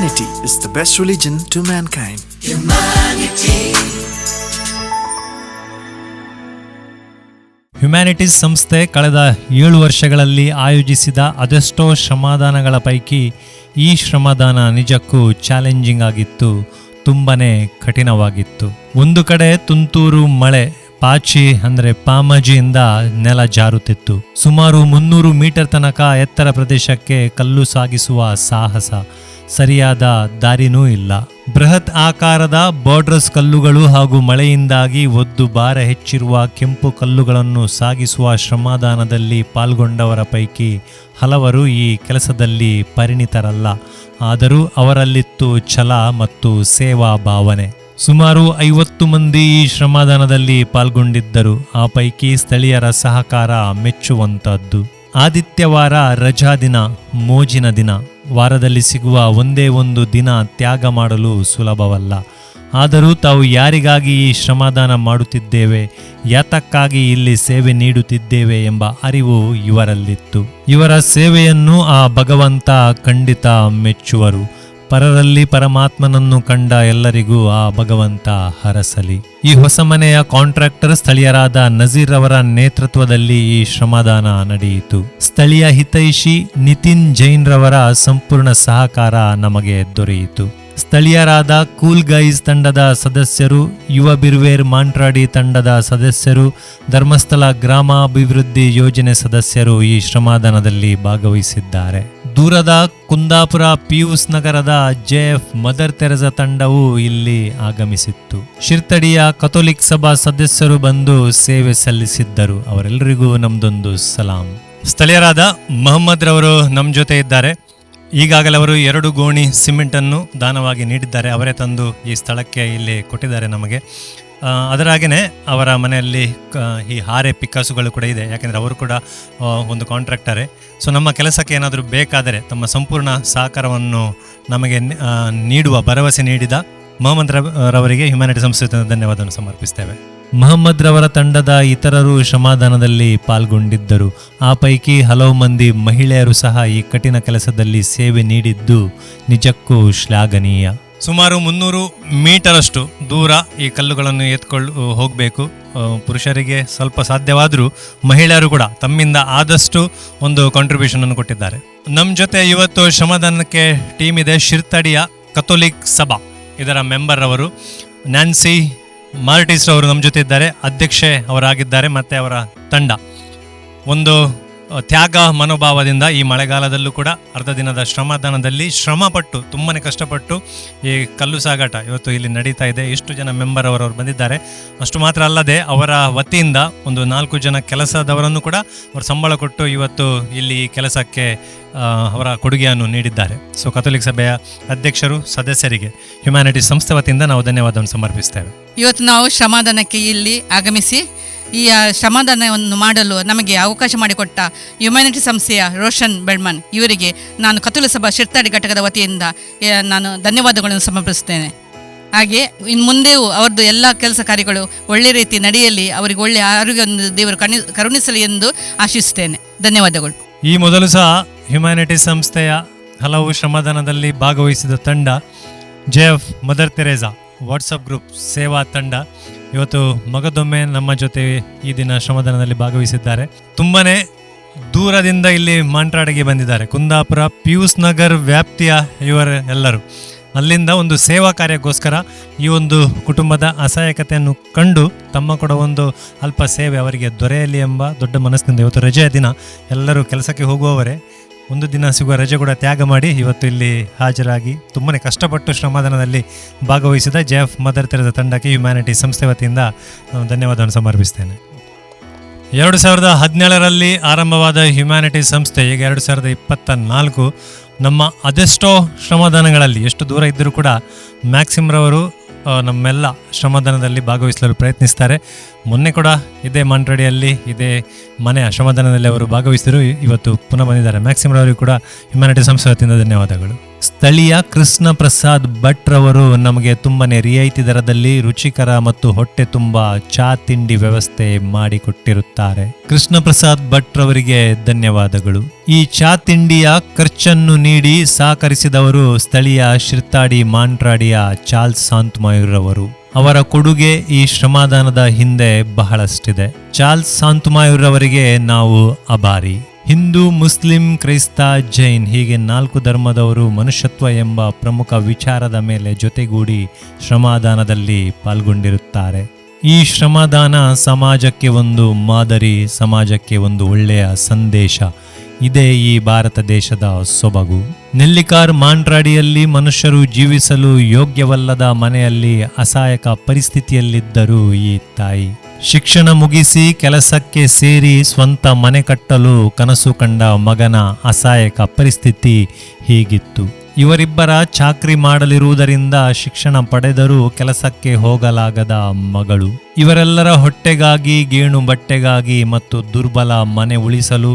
Humanity is the best religion to mankind. Humanities ಸಂಸ್ಥೆ ಕಳೆದ ಏಳು ವರ್ಷಗಳಲ್ಲಿ ಆಯೋಜಿಸಿದ ಅದೆಷ್ಟೋ ಶ್ರಮದಾನಗಳ ಪೈಕಿ ಈ ಶ್ರಮದಾನ ನಿಜಕ್ಕೂ ಚಾಲೆಂಜಿಂಗ್ ಆಗಿತ್ತು ತುಂಬನೇ ಕಠಿಣವಾಗಿತ್ತು. ಒಂದು ಕಡೆ ತುಂತೂರು ಮಳೆ ಪಾಚಿ ಅಂದರೆ ಪಾಮಜಿಯಿಂದ ನೆಲ ಜಾರುತ್ತಿತ್ತು. ಸುಮಾರು ಮುನ್ನೂರು ಮೀಟರ್ ತನಕ ಎತ್ತರ ಪ್ರದೇಶಕ್ಕೆ ಕಲ್ಲು ಸಾಗಿಸುವ ಸಾಹಸ. ಸರಿಯಾದ ದಾರಿನೂ ಇಲ್ಲ. ಬೃಹತ್ ಆಕಾರದ ಬಾರ್ಡ್ರಸ್ ಕಲ್ಲುಗಳು ಹಾಗೂ ಮಳೆಯಿಂದಾಗಿ ಒದ್ದು ಭಾರ ಹೆಚ್ಚಿರುವ ಕೆಂಪು ಕಲ್ಲುಗಳನ್ನು ಸಾಗಿಸುವ ಶ್ರಮದಾನದಲ್ಲಿ ಪಾಲ್ಗೊಂಡವರ ಪೈಕಿ ಹಲವರು ಈ ಕೆಲಸದಲ್ಲಿ ಪರಿಣಿತರಲ್ಲ. ಆದರೂ ಅವರಲ್ಲಿತ್ತು ಛಲ ಮತ್ತು ಸೇವಾ ಭಾವನೆ. ಸುಮಾರು ಐವತ್ತು ಮಂದಿ ಈ ಶ್ರಮದಾನದಲ್ಲಿ ಪಾಲ್ಗೊಂಡಿದ್ದರು. ಆ ಪೈಕಿ ಸ್ಥಳೀಯರ ಸಹಕಾರ ಮೆಚ್ಚುವಂತಹದ್ದು. ಆದಿತ್ಯವಾರ ರಜಾ ದಿನ, ಮೋಜಿನ ದಿನ. ವಾರದಲ್ಲಿ ಸಿಗುವ ಒಂದೇ ಒಂದು ದಿನ ತ್ಯಾಗ ಮಾಡಲು ಸುಲಭವಲ್ಲ. ಆದರೂ ತಾವು ಯಾರಿಗಾಗಿ ಈ ಶ್ರಮದಾನ ಮಾಡುತ್ತಿದ್ದೇವೆ, ಯಾತಕ್ಕಾಗಿ ಇಲ್ಲಿ ಸೇವೆ ನೀಡುತ್ತಿದ್ದೇವೆ ಎಂಬ ಅರಿವು ಇವರಲ್ಲಿತ್ತು. ಇವರ ಸೇವೆಯನ್ನು ಆ ಭಗವಂತ ಖಂಡಿತ ಮೆಚ್ಚುವರು. ಪರರಲ್ಲಿ ಪರಮಾತ್ಮನನ್ನು ಕಂಡ ಎಲ್ಲರಿಗೂ ಆ ಭಗವಂತ ಹರಸಲಿ. ಈ ಹೊಸ ಮನೆಯ ಕಾಂಟ್ರಾಕ್ಟರ್ ಸ್ಥಳೀಯರಾದ ನಜೀರ್ ಅವರ ನೇತೃತ್ವದಲ್ಲಿ ಈ ಶ್ರಮದಾನ ನಡೆಯಿತು. ಸ್ಥಳೀಯ ಹಿತೈಷಿ ನಿತಿನ್ ಜೈನ್ ರವರ ಸಂಪೂರ್ಣ ಸಹಕಾರ ನಮಗೆ ದೊರೆಯಿತು. ಸ್ಥಳೀಯರಾದ ಕೂಲ್ ಗೈಸ್ ತಂಡದ ಸದಸ್ಯರು, ಯುವ ಬಿರ್ವೇರ್ ಮಾಂಟ್ರಾಡಿ ತಂಡದ ಸದಸ್ಯರು, ಧರ್ಮಸ್ಥಳ ಗ್ರಾಮಾಭಿವೃದ್ಧಿ ಯೋಜನೆ ಸದಸ್ಯರು ಈ ಶ್ರಮದಾನದಲ್ಲಿ ಭಾಗವಹಿಸಿದ್ದಾರೆ. ದೂರದ ಕುಂದಾಪುರ ಪಿಯೂಸ್ ನಗರದ ಜೆಎಫ್ ಮದರ್ ತೆರೆಸ ತಂಡವು ಇಲ್ಲಿ ಆಗಮಿಸಿತ್ತು. ಶಿರ್ತಡಿಯ ಕಥೋಲಿಕ್ ಸಭಾ ಸದಸ್ಯರು ಬಂದು ಸೇವೆ ಸಲ್ಲಿಸಿದ್ದರು. ಅವರೆಲ್ಲರಿಗೂ ನಮ್ದೊಂದು ಸಲಾಂ. ಸ್ಥಳೀಯರಾದ ಮೊಹಮ್ಮದ್ ರವರು ನಮ್ಮ ಜೊತೆ ಇದ್ದಾರೆ. ಈಗಾಗಲೇ ಅವರು ಎರಡು ಗೋಣಿ ಸಿಮೆಂಟನ್ನು ದಾನವಾಗಿ ನೀಡಿದ್ದಾರೆ. ಅವರೇ ತಂದು ಈ ಸ್ಥಳಕ್ಕೆ ಇಲ್ಲಿ ಕೊಟ್ಟಿದ್ದಾರೆ ನಮಗೆ. ಅದರ ಹಾಗೆಯೇ ಅವರ ಮನೆಯಲ್ಲಿ ಈ ಹಾರೆ ಪಿಕ್ಕಾಸುಗಳು ಕೂಡ ಇದೆ. ಯಾಕೆಂದರೆ ಅವರು ಕೂಡ ಒಂದು ಕಾಂಟ್ರಾಕ್ಟರೇ ಸೊ ನಮ್ಮ ಕೆಲಸಕ್ಕೆ ಏನಾದರೂ ಬೇಕಾದರೆ ತಮ್ಮ ಸಂಪೂರ್ಣ ಸಹಕಾರವನ್ನು ನಮಗೆ ನೀಡುವ ಭರವಸೆ ನೀಡಿದ ಮೊಹಮ್ಮದ್ ರವ್- ರವರಿಗೆ ಹ್ಯುಮ್ಯಾನಿಟಿ ಸಂಸ್ಥೆ ಧನ್ಯವಾದವನ್ನು ಸಮರ್ಪಿಸ್ತೇವೆ. ಮೊಹಮ್ಮದ್ ರವರ ತಂಡದ ಇತರರು ಶ್ರಮದಾನದಲ್ಲಿ ಪಾಲ್ಗೊಂಡಿದ್ದರು. ಆ ಪೈಕಿ ಹಲವು ಮಂದಿ ಮಹಿಳೆಯರು ಸಹ ಈ ಕಠಿಣ ಕೆಲಸದಲ್ಲಿ ಸೇವೆ ನೀಡಿದ್ದು ನಿಜಕ್ಕೂ ಶ್ಲಾಘನೀಯ. ಸುಮಾರು ಮುನ್ನೂರು ಮೀಟರಷ್ಟು ದೂರ ಈ ಕಲ್ಲುಗಳನ್ನು ಎತ್ಕೊಂಡು ಹೋಗಬೇಕು. ಪುರುಷರಿಗೆ ಸ್ವಲ್ಪ ಸಾಧ್ಯವಾದರೂ ಮಹಿಳೆಯರು ಕೂಡ ತಮ್ಮಿಂದ ಆದಷ್ಟು ಒಂದು ಕಾಂಟ್ರಿಬ್ಯೂಷನ್ ಅನ್ನು ಕೊಟ್ಟಿದ್ದಾರೆ. ನಮ್ಮ ಜೊತೆ ಇವತ್ತು ಶ್ರಮದಾನಕ್ಕೆ ಟೀಮ್ ಇದೆ ಶಿರ್ತಡಿಯ ಕಥೋಲಿಕ್ ಸಭಾ. ಇದರ ಮೆಂಬರ್ ಅವರು ನ್ಯಾನ್ಸಿ ಮಾರ್ಟಿಸ್ ಅವರು ನಮ್ಮ ಜೊತೆ ಇದ್ದಾರೆ. ಅಧ್ಯಕ್ಷೆ ಅವರಾಗಿದ್ದಾರೆ, ಮತ್ತು ಅವರ ತಂಡ. ಒಂದು ತ್ಯಾಗ ಮನೋಭಾವದಿಂದ ಈ ಮಳೆಗಾಲದಲ್ಲೂ ಕೂಡ ಅರ್ಧ ದಿನದ ಶ್ರಮದಾನದಲ್ಲಿ ಶ್ರಮಪಟ್ಟು, ತುಂಬನೇ ಕಷ್ಟಪಟ್ಟು ಈ ಕಲ್ಲು ಸಾಗಾಟ ಇವತ್ತು ಇಲ್ಲಿ ನಡೀತಾ ಇದೆ. ಎಷ್ಟು ಜನ ಮೆಂಬರ್ ಅವರವರು ಬಂದಿದ್ದಾರೆ. ಅಷ್ಟು ಮಾತ್ರ ಅಲ್ಲದೆ ಅವರ ವತಿಯಿಂದ ಒಂದು ನಾಲ್ಕು ಜನ ಕೆಲಸದವರನ್ನು ಕೂಡ ಅವರು ಸಂಬಳ ಕೊಟ್ಟು ಇವತ್ತು ಇಲ್ಲಿ ಕೆಲಸಕ್ಕೆ ಅವರ ಕೊಡುಗೆಯನ್ನು ನೀಡಿದ್ದಾರೆ. ಸೊ ಕಥೋಲಿಕ್ ಸಭೆಯ ಅಧ್ಯಕ್ಷರು, ಸದಸ್ಯರಿಗೆ ಹ್ಯುಮ್ಯಾನಿಟಿ ಸಂಸ್ಥೆ ವತಿಯಿಂದ ನಾವು ಧನ್ಯವಾದವನ್ನು ಸಮರ್ಪಿಸ್ತೇವೆ. ಇವತ್ತು ನಾವು ಶ್ರಮದಾನಕ್ಕೆ ಇಲ್ಲಿ ಆಗಮಿಸಿ ಈ ಶ್ರಮದಾನವನ್ನು ಮಾಡಲು ನಮಗೆ ಅವಕಾಶ ಮಾಡಿಕೊಟ್ಟ ಹ್ಯುಮ್ಯಾನಿಟಿ ಸಂಸ್ಥೆಯ ರೋಷನ್ ಬೆಳ್ಮನ್ ಇವರಿಗೆ ನಾನು ಕತುಲ ಸಭಾ ಶಿರ್ತಾಡಿ ಘಟಕದ ವತಿಯಿಂದ ನಾನು ಧನ್ಯವಾದಗಳನ್ನು ಸಮರ್ಪಿಸುತ್ತೇನೆ. ಹಾಗೆ ಇನ್ನು ಮುಂದೆಯೂ ಅವರದ್ದು ಎಲ್ಲ ಕೆಲಸ ಕಾರ್ಯಗಳು ಒಳ್ಳೆ ರೀತಿ ನಡೆಯಲಿ, ಅವರಿಗೆ ಒಳ್ಳೆಯ ಆರೋಗ್ಯವನ್ನು ದೇವರು ಕಣಿ, ಕರುಣಿಸಲಿ ಎಂದು ಆಶಿಸುತ್ತೇನೆ. ಧನ್ಯವಾದಗಳು. ಈ ಮೊದಲು ಸಹ ಹ್ಯುಮ್ಯಾನಿಟಿ ಸಂಸ್ಥೆಯ ಹಲವು ಶ್ರಮದಾನದಲ್ಲಿ ಭಾಗವಹಿಸಿದ ತಂಡ, J F Mother Teresa WhatsApp group ಸೇವಾ ತಂಡ ಇವತ್ತು ಮಗದೊಮ್ಮೆ ನಮ್ಮ ಜೊತೆ ಈ ದಿನ ಶ್ರಮದಾನದಲ್ಲಿ ಭಾಗವಹಿಸಿದ್ದಾರೆ. ತುಂಬಾ ದೂರದಿಂದ ಇಲ್ಲಿ ಮಾಂಟ್ರಾಡಿಗೆ ಬಂದಿದ್ದಾರೆ. ಕುಂದಾಪುರ, ಪಿಯೂಸ್ ನಗರ್ ವ್ಯಾಪ್ತಿಯ ಇವರು ಎಲ್ಲರೂ. ಅಲ್ಲಿಂದ ಒಂದು ಸೇವಾ ಕಾರ್ಯಕ್ಕೋಸ್ಕರ ಈ ಒಂದು ಕುಟುಂಬದ ಅಸಹಾಯಕತೆಯನ್ನು ಕಂಡು ತಮ್ಮ ಕೂಡ ಒಂದು ಅಲ್ಪ ಸೇವೆ ಅವರಿಗೆ ದೊರೆಯಲಿ ಎಂಬ ದೊಡ್ಡ ಮನಸ್ಸಿನಿಂದ ಇವತ್ತು ರಜೆಯ ದಿನ ಎಲ್ಲರೂ ಕೆಲಸಕ್ಕೆ ಹೋಗುವವರೇ ಒಂದು ದಿನ ಸಿಗುವ ರಜೆ ಕೂಡ ತ್ಯಾಗ ಮಾಡಿ ಇವತ್ತು ಇಲ್ಲಿ ಹಾಜರಾಗಿ ತುಂಬನೇ ಕಷ್ಟಪಟ್ಟು ಶ್ರಮದಾನದಲ್ಲಿ ಭಾಗವಹಿಸಿದ ಜೆಫ್ ಮದರ್ ತೆರೆದ ತಂಡಕ್ಕೆ ಹ್ಯುಮ್ಯಾನಿಟಿ ಸಂಸ್ಥೆ ವತಿಯಿಂದ ನಾನು ಧನ್ಯವಾದವನ್ನು ಸಮರ್ಪಿಸ್ತೇನೆ ಎರಡು ಸಾವಿರದ ಹದಿನೇಳರಲ್ಲಿ ಆರಂಭವಾದ ಹ್ಯುಮ್ಯಾನಿಟಿ ಸಂಸ್ಥೆ, ಈಗ ಎರಡು ಸಾವಿರದ ಇಪ್ಪತ್ತ ನಾಲ್ಕು, ನಮ್ಮ ಅದೆಷ್ಟೋ ಶ್ರಮದಾನಗಳಲ್ಲಿ ಎಷ್ಟು ದೂರ ಇದ್ದರೂ ಕೂಡ ಮ್ಯಾಕ್ಸಿಮ್ರವರು ನಮ್ಮೆಲ್ಲ ಶ್ರಮದಾನದಲ್ಲಿ ಭಾಗವಹಿಸಲು ಪ್ರಯತ್ನಿಸ್ತಾರೆ. ಮೊನ್ನೆ ಕೂಡ ಇದೇ ಮಂಟ್ರಡಿಯಲ್ಲಿ ಇದೇ ಮನೆಯ ಶ್ರಮದಾನದಲ್ಲಿ ಅವರು ಭಾಗವಹಿಸಿದರು. ಇವತ್ತು ಪುನಃ ಬಂದಿದ್ದಾರೆ. ಮ್ಯಾಕ್ಸಿಮ್ರವರಿಗೂ ಕೂಡ ಹ್ಯುಮ್ಯಾನಿಟಿ ಸಂಸ್ಥೆ ವತಿಯಿಂದ ಧನ್ಯವಾದಗಳು. ಸ್ಥಳೀಯ ಕೃಷ್ಣ ಪ್ರಸಾದ್ ಭಟ್ ರವರು ನಮಗೆ ತುಂಬನೇ ರಿಯಾಯಿತಿ ದರದಲ್ಲಿ ರುಚಿಕರ ಮತ್ತು ಹೊಟ್ಟೆ ತುಂಬ ಚಾ ತಿಂಡಿ ವ್ಯವಸ್ಥೆ ಮಾಡಿಕೊಟ್ಟಿರುತ್ತಾರೆ. ಕೃಷ್ಣ ಪ್ರಸಾದ್ ಭಟ್ ರವರಿಗೆ ಧನ್ಯವಾದಗಳು. ಈ ಚಾ ತಿಂಡಿಯ ಖರ್ಚನ್ನು ನೀಡಿ ಸಹಕರಿಸಿದವರು ಸ್ಥಳೀಯ ಶಿರ್ತಾಡಿ ಮಾಂಟ್ರಾಡಿಯ ಚಾರ್ಲ್ಸ್ ಸಾಂತಮಾಯೂರವರು ಅವರ ಕೊಡುಗೆ ಈ ಶ್ರಮದಾನದ ಹಿಂದೆ ಬಹಳಷ್ಟಿದೆ. ಚಾರ್ಲ್ಸ್ ಸಾಂತಮಾಯೂರವರಿಗೆ ನಾವು ಅಭಾರಿ ಹಿಂದೂ, ಮುಸ್ಲಿಂ, ಕ್ರೈಸ್ತ, ಜೈನ್ ಹೀಗೆ ನಾಲ್ಕು ಧರ್ಮದವರು ಮನುಷ್ಯತ್ವ ಎಂಬ ಪ್ರಮುಖ ವಿಚಾರದ ಮೇಲೆ ಜೊತೆಗೂಡಿ ಶ್ರಮದಾನದಲ್ಲಿ ಪಾಲ್ಗೊಂಡಿರುತ್ತಾರೆ. ಈ ಶ್ರಮದಾನ ಸಮಾಜಕ್ಕೆ ಒಂದು ಮಾದರಿ, ಸಮಾಜಕ್ಕೆ ಒಂದು ಒಳ್ಳೆಯ ಸಂದೇಶ. ಇದೇ ಈ ಭಾರತ ದೇಶದ ಸೊಬಗು. ನೆಲ್ಲಿಕಾರ್ ಮಾಂಟ್ರಾಡಿಯಲ್ಲಿ ಮನುಷ್ಯರು ಜೀವಿಸಲು ಯೋಗ್ಯವಲ್ಲದ ಮನೆಯಲ್ಲಿ ಅಸಹಾಯಕ ಪರಿಸ್ಥಿತಿಯಲ್ಲಿದ್ದರು ಈ ತಾಯಿ ಶಿಕ್ಷಣ ಮುಗಿಸಿ ಕೆಲಸಕ್ಕೆ ಸೇರಿ ಸ್ವಂತ ಮನೆ ಕಟ್ಟಲು ಕನಸು ಕಂಡ ಮಗನ ಅಸಹಾಯಕ ಪರಿಸ್ಥಿತಿ ಹೀಗಿತ್ತು. ಇವರಿಬ್ಬರ ಚಾಕ್ರಿ ಮಾಡಲಿರುವುದರಿಂದ ಶಿಕ್ಷಣ ಪಡೆದರೂ ಕೆಲಸಕ್ಕೆ ಹೋಗಲಾಗದ ಮಗಳು. ಇವರೆಲ್ಲರ ಹೊಟ್ಟೆಗಾಗಿ, ಗೇಣು ಬಟ್ಟೆಗಾಗಿ ಮತ್ತು ದುರ್ಬಲ ಮನೆ ಉಳಿಸಲು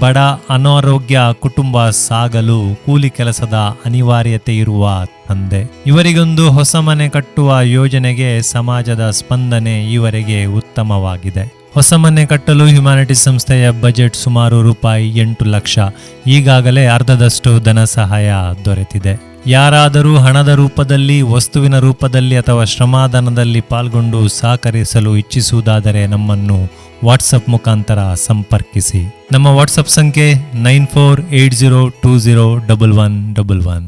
ಬಡ, ಅನಾರೋಗ್ಯ ಕುಟುಂಬ ಸಾಗಲು ಕೂಲಿ ಕೆಲಸದ ಅನಿವಾರ್ಯತೆ ಇರುವ ತಂದೆ. ಇವರಿಗೊಂದು ಹೊಸ ಮನೆ ಕಟ್ಟುವ ಯೋಜನೆಗೆ ಸಮಾಜದ ಸ್ಪಂದನೆ ಈವರೆಗೆ ಉತ್ತಮವಾಗಿದೆ. ಹೊಸ ಮನೆ ಕಟ್ಟಲು ಹ್ಯುಮ್ಯಾನಿಟಿ ಸಂಸ್ಥೆಯ ಬಜೆಟ್ ಸುಮಾರು ರೂಪಾಯಿ ಎಂಟು ಲಕ್ಷ. ಈಗಾಗಲೇ ಅರ್ಧದಷ್ಟು ಧನ ಸಹಾಯ ದೊರೆತಿದೆ. ಯಾರಾದರೂ ಹಣದ ರೂಪದಲ್ಲಿ, ವಸ್ತುವಿನ ರೂಪದಲ್ಲಿ ಅಥವಾ ಶ್ರಮದಾನದಲ್ಲಿ ಪಾಲ್ಗೊಂಡು ಸಹಕರಿಸಲು ಇಚ್ಛಿಸುವುದಾದರೆ ನಮ್ಮನ್ನು ವಾಟ್ಸಪ್ ಮುಖಾಂತರ ಸಂಪರ್ಕಿಸಿ. ನಮ್ಮ ವಾಟ್ಸಪ್ ಸಂಖ್ಯೆ nine four eight zero two zero double one double one.